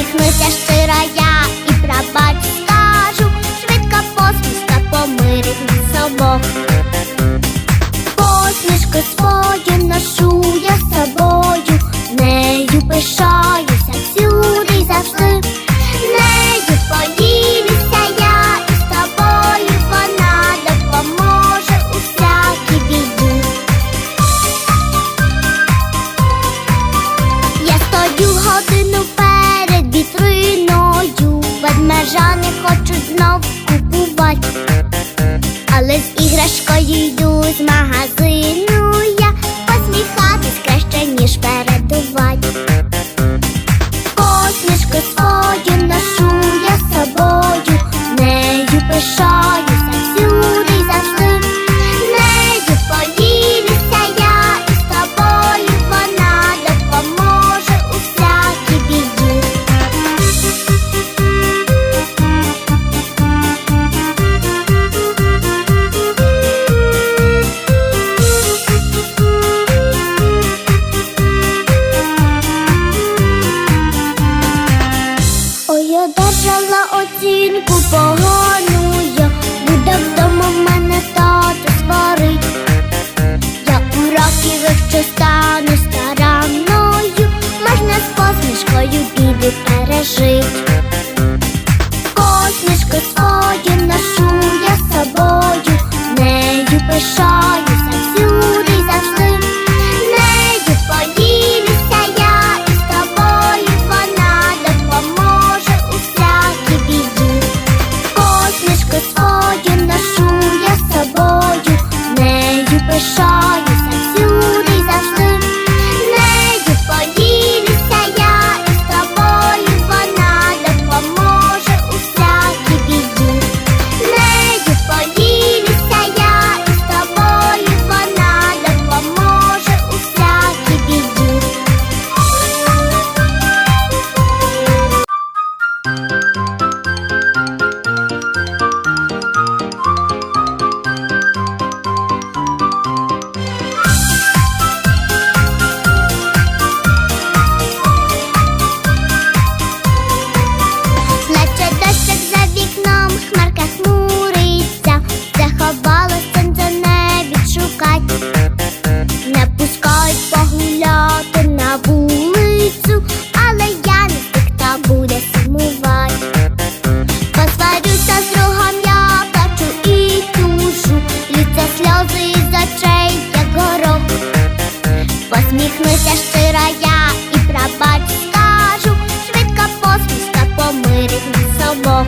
усміхнуся. Парижани хочуть знов купувати, але з іграшкою йду змагати. 抱我。Усміхнуся щиро я і прабач скажу, швидко посмішка помирить нас обох.